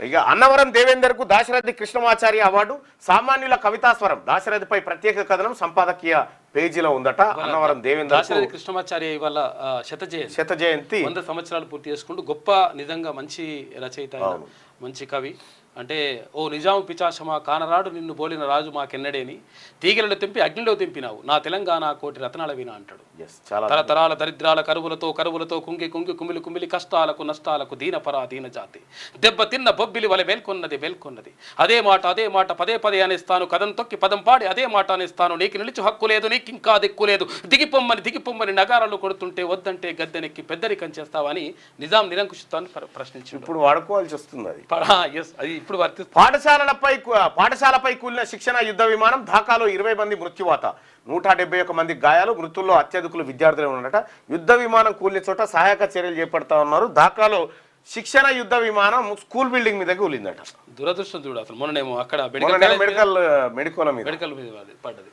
ఇక అన్నవరం దేవేందర్కు దాశరథి కృష్ణమాచారి అవార్డు సామాన్యుల కవితాస్వరం దాశరథిపై ప్రత్యేక కథనం సంపాదకీయ పేజీలో ఉందట అన్నవరం దేవేందర్ కృష్ణమాచార్య ఇవాళ శత జయంతి శత జయంతి వంద సంవత్సరాలు పూర్తి చేసుకుంటూ గొప్ప నిజంగా మంచి రచయిత. మంచి కవి. అంటే ఓ నిజాం పిచాశమా కానరాడు నిన్ను బోలిన రాజు మాకెన్నడేని? తీగలలో తెంపి అగ్నిలో తెంపినావు. నా తెలంగాణ కోటి రత్నాల వినా అంటాడు. తరతరాల దరిద్రాల కరువులతో కరువులతో కుంగి కుంగి కుమిలి కుమిలి కష్టాలకు నష్టాలకు దీనపరా దీన జాతి. దెబ్బ తిన్న బొబ్బిలి వలె మేల్కొన్నది మేల్కొన్నది. అదే మాట అదే మాట పదే పదే అనేస్తాను. కథం తొక్కి పదం పాడి అదే మాట అనేస్తాను. నీకు నిలిచి హక్కు లేదు నీకు ఇంకా దిక్కు లేదు. దిగిపోమ్మని దిగిపోమ్మని నగారాలు కొడుతుంటే వద్దంటే గద్దెనెక్కి పెద్దరికం చేస్తావని నిజాం నిరంకుశితాన్ని ప్ర- ప్రశ్నించిండు. ఇప్పుడు వాడుకోవాల్సి వస్తుంది అది. ఎస్ అది ఇప్పుడు వర్తి పాఠశాలలపై పాఠశాలపై కూలిన శిక్షణ యుద్ధ విమానం ఢాకాలో ఇరవై మంది మృత్యువాత. నూట డెబ్బై ఒక్క మంది గాయాలు మృతుల్లో అత్యధికులు విద్యార్థులే ఉన్నట యుద్ధ విమానం కూలిన చోట సహాయక చర్యలు చేపడతా ఉన్నారు. ఢాకాలో శిక్షణ యుద్ధ విమానం స్కూల్ బిల్డింగ్ మీద కూలిందట దురదృష్టం చూడు అసలు. మొన్ననేమో అక్కడ మెడికల్ మెడికోల మీద. మెడికల్ మీద పడ్డది.